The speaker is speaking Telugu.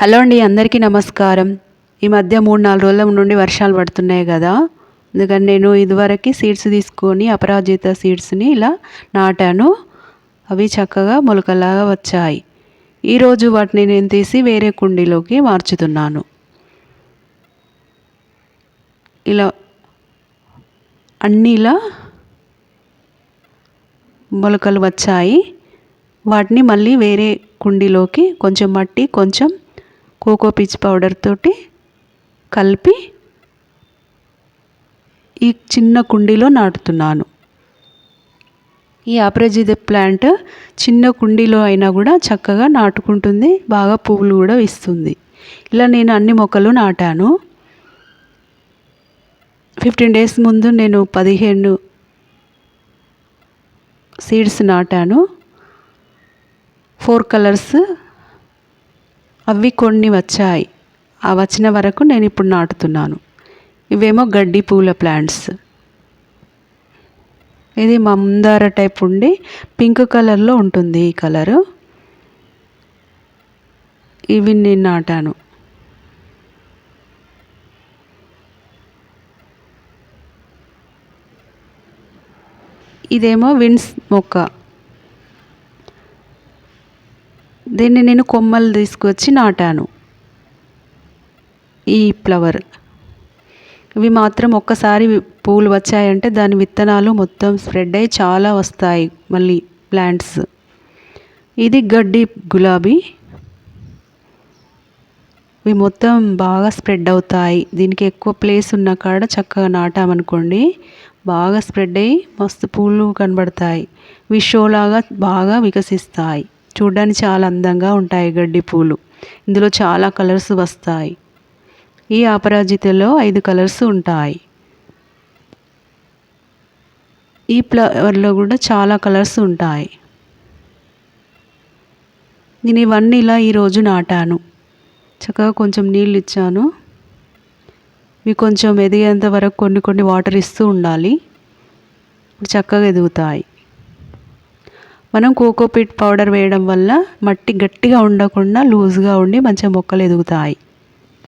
హలో అండి అందరికీ నమస్కారం. ఈ మధ్య మూడు నాలుగు రోజుల నుండి వర్షాలు పడుతున్నాయి కదా. అందుకని నేను ఇదివరకు సీడ్స్ తీసుకొని అపరాజిత సీడ్స్ని ఇలా నాటాను. అవి చక్కగా మొలకలాగా వచ్చాయి. ఈరోజు వాటిని నేను తీసి వేరే కుండీలోకి మార్చుతున్నాను. ఇలా అన్నీ ఇలా మొలకలు వచ్చాయి. వాటిని మళ్ళీ వేరే కుండీలోకి కొంచెం మట్టి కొంచెం కోకో పీచ్ పౌడర్ తోటి కలిపి ఈ చిన్న కుండీలో నాటుతున్నాను. ఈ అపరాజిత ప్లాంట్ చిన్న కుండీలో అయినా కూడా చక్కగా నాటుకుంటుంది బాగా పువ్వులు కూడా ఇస్తుంది. ఇలా నేను అన్ని మొక్కలు నాటాను. ఫిఫ్టీన్ డేస్ ముందు నేను పదిహేను సీడ్స్ నాటాను. ఫోర్ కలర్స్ అవి కొన్ని వచ్చాయి. ఆ వచ్చిన వరకు నేను ఇప్పుడు నాటుతున్నాను. ఇవేమో గడ్డి పూల ప్లాంట్స్. ఇది మందార టైప్ ఉండి పింక్ కలర్లో ఉంటుంది ఈ కలరు. ఇవి నేను నాటాను. ఇదేమో విన్స్ మొక్క. దీన్ని నేను కొమ్మలు తీసుకొచ్చి నాటాను. ఈ ఫ్లవర్. ఇవి మాత్రం ఒక్కసారి పూలు వచ్చాయంటే దాని విత్తనాలు మొత్తం స్ప్రెడ్ అయ్యి చాలా వస్తాయి మళ్ళీ ప్లాంట్స్. ఇది గడ్డి గులాబీ. ఇవి మొత్తం బాగా స్ప్రెడ్ అవుతాయి. దీనికి ఎక్కువ ప్లేస్ ఉన్న కాడ చక్కగా నాటామనుకోండి బాగా స్ప్రెడ్ అయ్యి మస్తు పూలు కనబడతాయి. విషోలాగా బాగా వికసిస్తాయి. చూడడానికి చాలా అందంగా ఉంటాయి గడ్డి పూలు. ఇందులో చాలా కలర్స్ వస్తాయి. ఈ అపరాజితలో ఐదు కలర్స్ ఉంటాయి. ఈ ఫ్లవర్లో కూడా చాలా కలర్స్ ఉంటాయి. నేను ఇవన్నీ ఇలా ఈరోజు నాటాను. చక్కగా కొంచెం నీళ్ళు ఇచ్చాను. ఇవి కొంచెం ఎదిగేంత వరకు కొన్ని కొన్ని వాటర్ ఇస్తూ ఉండాలి. చక్కగా ఎదుగుతాయి. మనం కోకోపీట్ పౌడర్ వేయడం వల్ల మట్టి గట్టిగా ఉండకుండా లూజ్గా ఉండి మంచిగా మొక్కలు ఎదుగుతాయి.